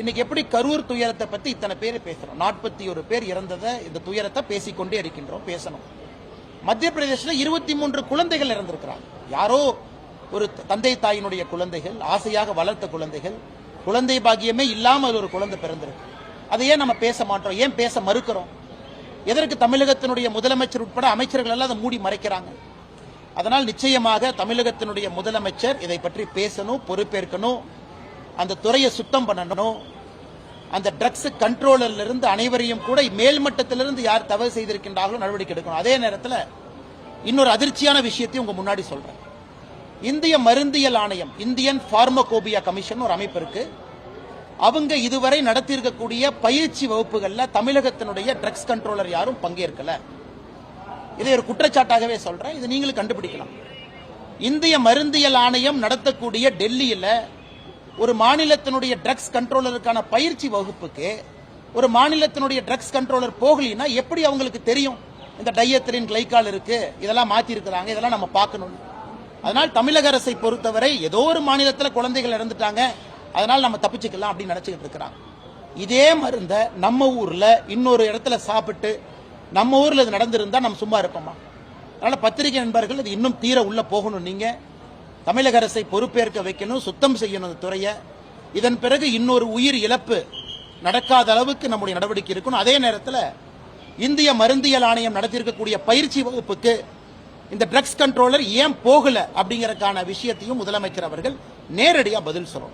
இன்னைக்கு எப்படி கரூர் துயரத்தை பத்தி இத்தனை பேர் பேசுறோம்? நாற்பத்தி ஒரு பேர் இறந்ததை இந்த துயரத்தை பேசிக்கொண்டே இருக்கின்றோம் பேசணும். மத்திய பிரதேசத்தில் இருபத்தி மூன்று குழந்தைகள் இறந்திருக்கிறாங்க. யாரோ ஒரு தந்தை தாயினுடைய குழந்தைகள் ஆசையாக வளர்த்த குழந்தைகள் குழந்தை பாக்கியமே இல்லாமல் ஒரு குழந்தை பிறந்திருக்கு. அதை ஏன் நம்ம பேச மாட்டோம்? ஏன் பேச மறுக்கிறோம்? எதற்கு தமிழகத்தினுடைய முதலமைச்சர் உட்பட அமைச்சர்கள் எல்லாம் அதை மூடி மறைக்கிறாங்க? அதனால் நிச்சயமாக தமிழகத்தினுடைய முதலமைச்சர் இதை பற்றி பேசணும் பொறுப்பேற்கணும். அந்த துறையை சுத்தம் பண்ணணும். அந்த ட்ரக்ஸ் கண்ட்ரோலர்ல இருந்து அனைவரையும் கூட மேல்மட்டத்திலிருந்து யார் தவறு செய்திருக்கின்றார்களோ நடவடிக்கை எடுக்கணும். அதே நேரத்தில் இன்னொரு அதிர்ச்சியான விஷயத்தையும் உங்க முன்னாடி சொல்றேன். இந்திய மருந்தியல் ஆணையம் இந்தியன் பார்மகோபியா கமிஷன் ஒரு அமைப்பு இருக்கு. அவங்க இதுவரை நடத்தியிருக்கக்கூடிய பயிற்சி வகுப்புகள்ல தமிழகத்தினுடைய ட்ரக்ஸ் கண்ட்ரோலர் யாரும் பங்கேற்கல. இதை ஒரு குற்றச்சாட்டாகவே சொல்றேன். இது நீங்களும் கண்டுபிடிக்கலாம். இந்திய மருந்தியல் ஆணையம் நடத்தக்கூடிய டெல்லியில ஒரு மாநிலத்தினுடைய ட்ரக்ஸ் கண்ட்ரோலருக்கான பயிற்சி வகுப்புக்கு ஒரு மாநிலத்தினுடைய ட்ரக்ஸ் கண்ட்ரோலர் போகலினா எப்படி அவங்களுக்கு தெரியும்? இந்த டையத்திரின் கிளைக்கால் இருக்கு இதெல்லாம் மாத்தி இருக்கிறாங்க இதெல்லாம் நம்ம பார்க்கணும். அதனால் தமிழக அரசை பொறுத்தவரை ஏதோ ஒரு மாநிலத்தில் குழந்தைகள் இறந்துட்டாங்க அதனால் நம்ம தப்பிச்சுக்கலாம் அப்படின்னு நினைச்சுக்கிட்டு இருக்கிறாங்க. இதே மருந்த நம்ம ஊர்ல இன்னொரு இடத்துல சாப்பிட்டு நம்ம ஊர்ல இது நடந்திருந்தா நம்ம சும்மா இருப்போமா? அதனால பத்திரிகை நண்பர்கள் இது இன்னும் தீர உள்ள போகணும் நீங்க. தமிழக அரசை பொறுப்பேற்க வைக்கணும் சுத்தம் செய்யணும் அந்த துறையை. இதன் பிறகு இன்னொரு உயிர் இழப்பு நடக்காத அளவுக்கு நம்முடைய நடவடிக்கை இருக்கணும். அதே நேரத்தில் இந்திய மருந்தியல் ஆணையம் நடத்தியிருக்கக்கூடிய பயிற்சி வகுப்புக்கு இந்த ட்ரக்ஸ் கண்ட்ரோலர் ஏன் போகல அப்படிங்கறக்கான விஷயத்தையும் முதலமைச்சர் அவர்கள் நேரடியாக பதில் சொல்லணும்.